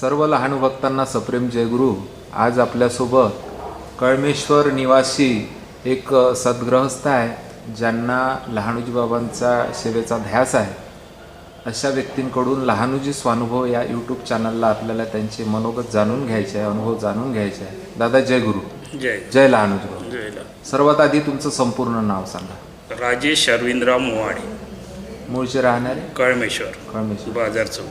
सर्व लहान भक्तांना सप्रेम जयगुरु. आज आपल्यासोबत कळमेश्वर निवासी एक अ, सद्गृहस्थ आहे ज्यांना लहानुजी बाबांचा सेवेचा ध्यास आहे. अशा व्यक्तींकडून लहानुजी स्वानुभव या यूट्यूब चॅनलला आपल्याला त्यांचे मनोगत जाणून घ्यायचे आहे अनुभव जाणून घ्यायचे आहे. दादा जय गुरु. जय. जय लहानुजी बाबा. जयला सर्वात आधी तुमचं संपूर्ण नाव सांगा. राजेश अरविंदराव मोवाडे मूळचे राहणारे? कळमेश्वर. कळमेश्वर. बाजार चौक.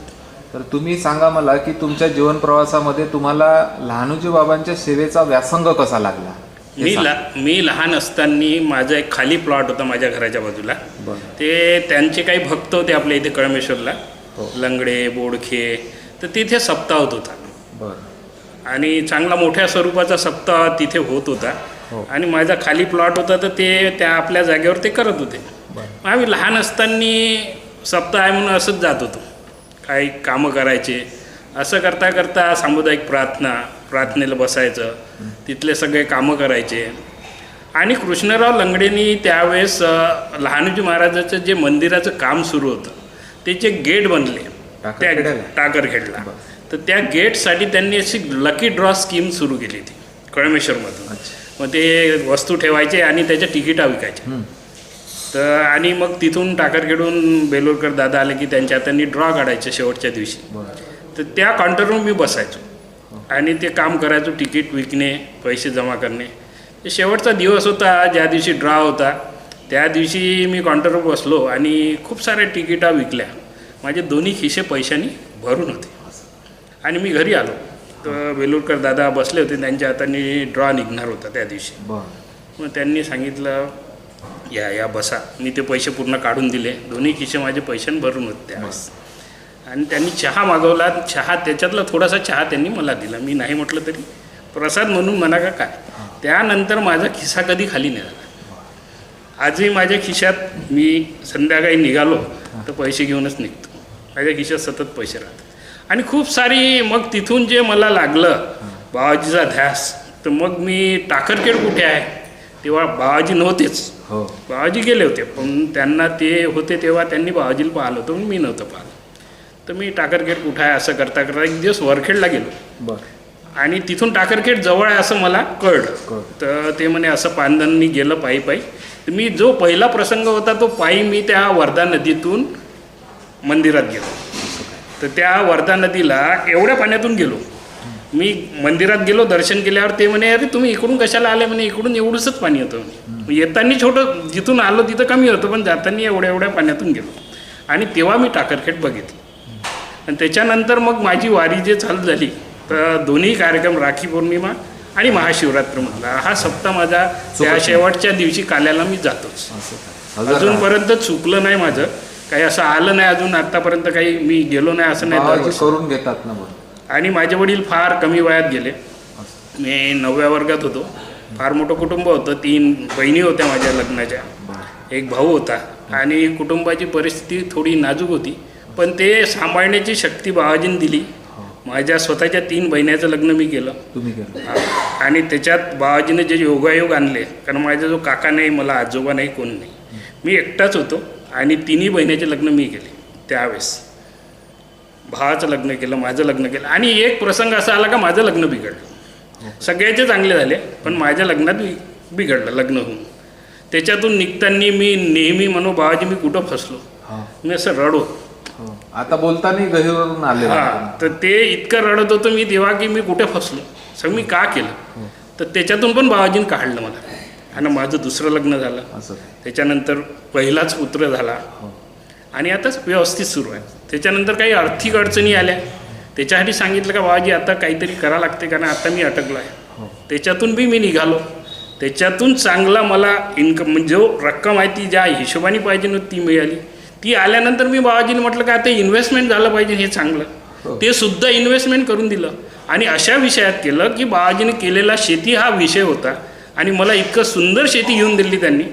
तर तुम्ही सांगा मला की तुमच्या जीवन प्रवासामध्ये तुम्हाला लहानुजी बाबांच्या सेवेचा व्यासंग कसा लागला? मी. ला मी लहान असताना माझा एक खाली प्लॉट होता माझ्या घराच्या बाजूला. ते त्यांचे काही भक्त होते आपल्या इथे कळमेश्वरला. हो. लंगडे बोडखे तर तिथे सप्ताह होत. होता बरं. आणि चांगला मोठ्या स्वरूपाचा सप्ताह तिथे होत होता. हो. आणि माझा खाली प्लॉट होता तर ते त्या आपल्या जागेवर ते करत होते. आम्ही लहान असताना सप्ताह आहे म्हणून असंच जात होतो. काही कामं करायचे. असं करता करता सामुदायिक प्रार्थना प्रार्थनेला बसायचं. तिथले सगळे कामं करायचे. आणि कृष्णराव लंगडेंनी त्यावेळेस लहानूजी महाराजाचं जे मंदिराचं काम सुरू होतं त्याचे गेट बनले त्या? टाकरखेडला. तर त्या गेटसाठी त्यांनी अशी लकी ड्रॉ स्कीम सुरू केली होती कळमेश्वरमधून. मग ते वस्तू ठेवायचे आणि त्याच्या तिकिटा विकायच्या. तर आणि मग तिथून टाकरखेडून बेलोरकर दादा आले की त्यांच्या हातांनी ड्रॉ काढायचे शेवटच्या दिवशी. तर त्या काउंटरवर मी बसायचो. आणि ते काम करायचो तिकीट विकणे पैसे जमा करणे. शेवटचा दिवस होता ज्या दिवशी ड्रॉ होता त्या दिवशी मी काउंटरवर बसलो आणि खूप साऱ्या तिकिटा विकल्या. माझे दोन्ही खिसे पैशानी भरून होते. आणि मी घरी आलो. तर बेलूरकर दादा बसले होते त्यांच्या हाताने ड्रॉ निघणार होता त्या दिवशी. मग त्यांनी सांगितलं या या बसा. मी ते पैसे पूर्ण काढून दिले. दोन्ही खिसे माझे पैशाने भरून होते त्यावेळेस. आणि त्यांनी चहा मागवला. चहा त्याच्यातला थोडासा चहा त्यांनी मला दिला. मी नाही म्हटलं तरी प्रसाद म्हणून म्हणा का काय? त्यानंतर माझा खिसा कधी खाली नाही. झाला आजही माझ्या खिशात मी संध्याकाळी निघालो तर पैसे घेऊनच निघतो. माझ्या खिशात सतत पैसे राहतात. आणि खूप सारी मग तिथून जे मला लागलं बाबाजीचा ध्यास तर मग मी टाकरखेड कुठे आहे? तेव्हा बाबाजी नव्हतेच. हो. बाबाजी गेले होते पण त्यांना ते होते तेव्हा त्यांनी बाबाजीला पाहिलं होतं मी नव्हतं पाहिलं. तर मी टाकरखेड कुठं आहे असं करता करता एक दिवस वरखेडला गेलो. बरं. आणि तिथून टाकरखेड जवळ आहे असं मला कळलं. तर ते म्हणे असं पांदननी गेलं पायी पायी. तर मी जो पहिला प्रसंग होता तो पायी मी त्या वर्धा नदीतून मंदिरात गेलो. तर त्या वर्धा नदीला एवढ्या पाण्यातून गेलो. मी मंदिरात गेलो दर्शन केल्यावर ते म्हणे अरे तुम्ही इकडून कशाला आले? म्हणे इकडून एवढंच पाणी होतं म्हणे येताना छोटं जिथून आलो तिथं कमी होतं पण जाताना एवढ्या एवढ्या पाण्यातून गेलो. आणि तेव्हा मी टाकरखेड बघितली. आणि त्याच्यानंतर मग माझी वारी जे चालू झाली तर दोन्ही कार्यक्रम राखी पौर्णिमा आणि महाशिवरात्रमधला हा सप्ताह माझा त्या. शेवटच्या दिवशी काल्याला मी जातोच. अजूनपर्यंत चुकलं नाही माझं. काही असं आलं नाही अजून आतापर्यंत काही मी गेलो नाही असं नाही. करून घेतात ना आणि माझे वडील फार कमी वयात गेले. मी नवव्या वर्गात होतो. फार मोठं कुटुंब होतं. तीन बहिणी होत्या माझ्या लग्नाच्या. एक भाऊ होता. आणि कुटुंबाची परिस्थिती थोडी नाजूक होती. पण ते सांभाळण्याची शक्ती बाबाजीने दिली. हो. माझ्या स्वतःच्या तीन बहिण्याचं लग्न मी केलं. आणि त्याच्यात बाबाजीने जे योगायोग आणले. कारण माझा जो काका नाही मला आजोबा नाही कोण नाही. मी एकटाच होतो. आणि तिन्ही बहिणीचे लग्न मी केले. त्यावेळेस. भावाचं लग्न केलं माझं लग्न केलं. आणि एक प्रसंग असा आला का माझं लग्न बिघडलं. सगळ्याचे चांगले झाले पण माझ्या लग्नात बिघडलं लग्न होऊन. त्याच्यातून निघताना मी नेहमी म्हणू बाबाजी मी कुठं फसलो? हा. मी असं रडो. हो. आता बोलताना गहिवरून आले हा. तर ते इतकं रडत होतं मी तेव्हा की मी कुठे फसलो? सगळं मी का केलं? तर त्याच्यातून पण बाबाजीनं काढलं मला. आणि माझं दुसरं लग्न झालं. त्याच्यानंतर पहिलाच पुत्र झाला. हो. आणि आताच व्यवस्थित सुरू आहे. त्याच्यानंतर काही आर्थिक अडचणी आल्या. त्याच्यासाठी सांगितलं का बाबाजी आता काहीतरी करा लागते कारण आता मी अटकलो आहे हो. त्याच्यातून बी मी निघालो. त्याच्यातून चांगला मला इन्कम म्हणजे जो रक्कम आहे ती ज्या हिशोबाने पाहिजे नव्हती ती मिळाली. ती आल्यानंतर मी बाबाजीने म्हटलं का आता इन्व्हेस्टमेंट झालं पाहिजे हे चांगलं. हो. ते सुद्धा इन्व्हेस्टमेंट करून दिलं. आणि अशा विषयात केलं की बाबाजीने केलेला शेती हा विषय होता. आणि मला इतकं सुंदर शेती घेऊन दिली त्यांनी.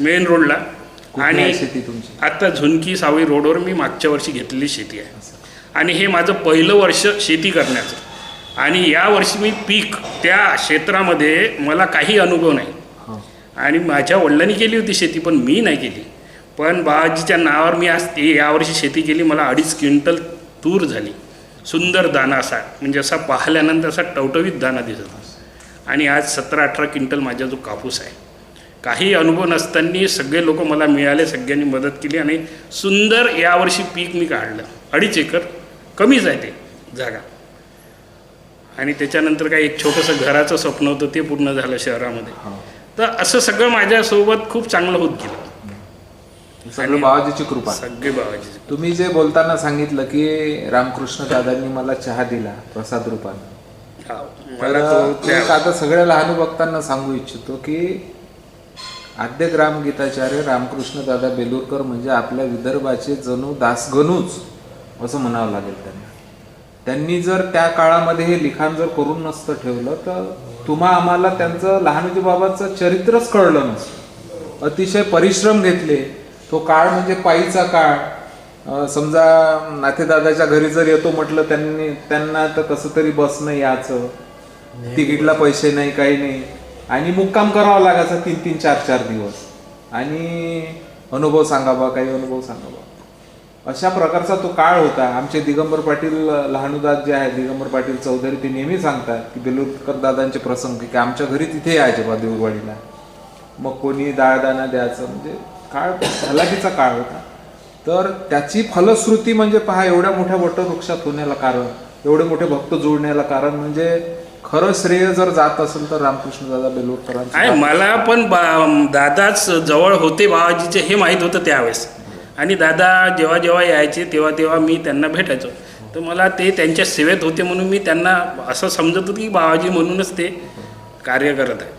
मेन रोडला. आणि शेती तुमची? आता झुणकी सावळी रोडवर मी मागच्या वर्षी घेतलेली शेती आहे. आणि हे माझं पहिलं वर्ष शेती करण्याचं. आणि या वर्षी मी पीक त्या क्षेत्रामध्ये मला काही अनुभव नाही. आणि माझ्या वडिलांनी केली होती शेती पण मी नाही केली. पण बाबाजीच्या नावावर मी आज ते यावर्षी शेती केली मला अडीच क्विंटल तूर झाली. सुंदर दाना असा म्हणजे असा पाहिल्यानंतर असा टवटवीत दाना दिसत होता. आणि आज सतरा अठरा क्विंटल माझा जो कापूस आहे. काही अनुभव नसताना सगळे लोक मला मिळाले सगळ्यांनी मदत केली आणि सुंदर यावर्षी पीक मी काढलं. अडीच एकर कमीच आहे ते जागा. आणि त्याच्यानंतर काय एक छोटंसं घराचं स्वप्न होतं ते पूर्ण झालं शहरामध्ये. तर असं सगळं माझ्यासोबत खूप चांगलं होत गेलं. सगळं बाबाजीची कृपा. सगळे बाबाजी तुम्ही जे बोलताना सांगितलं की रामकृष्ण दादांनी मला चहा दिला प्रसाद रूपाने. आता सगळ्या लहान भक्तांना सांगू इच्छितो की आद्य ग्राम गीताचार्य रामकृष्ण दादा बेलूरकर म्हणजे आपल्या विदर्भाचे जणू दासगणूच असं म्हणावं लागेल त्यांना. त्यांनी जर त्या काळामध्ये हे लिखाण जर करून नसतं ठेवलं तर तुम्हा आम्हाला त्यांचं लहानजी बाबाचं चरित्रच कळलं नसतं. अतिशय परिश्रम घेतले. तो काळ म्हणजे पायीचा काळ. समजा नातेदादाच्या घरी जर येतो म्हटलं त्यांनी त्यांना तर कसं तरी बसणं याचं. तिकीटला पैसे नाही काही नाही. आणि मुक्काम करावा लागायचा तीन तीन चार चार दिवस. आणि अनुभव सांगा बा काही अनुभव सांगा बा. अशा प्रकारचा तो काळ होता. आमचे दिगंबर पाटील लहानुदास जे आहे दिगंबर पाटील चौधरी ते नेहमी सांगतात की बेलूरकर दादांचे प्रसंग की आमच्या घरी तिथे यायचे बा देऊरवाडीला. मग कोणी दाळदाणा द्यायचं म्हणजे काळ हलाखीचा काळ होता. तर त्याची फलश्रुती म्हणजे पहा एवढ्या मोठ्या वटवृक्षात होण्याला कारण एवढे मोठे भक्त जोडण्याला कारण म्हणजे खरं श्रेय जर जात असेल तर रामकृष्ण दादा आहे बेलूरकरांचं मला पण बा दादाच जवळ होते बाबाजीचे हे माहीत होतं त्यावेळेस. आणि दादा जेव्हा जेव्हा यायचे तेव्हा तेव्हा मी त्यांना भेटायचो. तर मला ते त्यांच्या सेवेत होते म्हणून मी त्यांना असं समजत होतं की बाबाजी म्हणूनच ते कार्य करत आहे.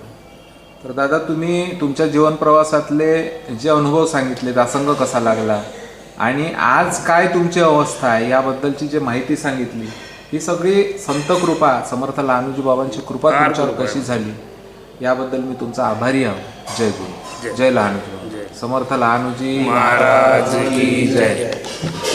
तर दादा तुम्ही तुमच्या जीवन प्रवासातले जे अनुभव सांगितले दासंग कसा लागला? आणि आज काय तुमची अवस्था आहे? याबद्दलची जी माहिती सांगितली ही सगळी संत कृपा समर्थ लहानूजी बाबांची कृपा तुमच्यावर. कशी झाली याबद्दल मी तुमचा आभारी आहो जय गुरु जय. लहानूजी. समर्थ लहानूजी महाराज की जय.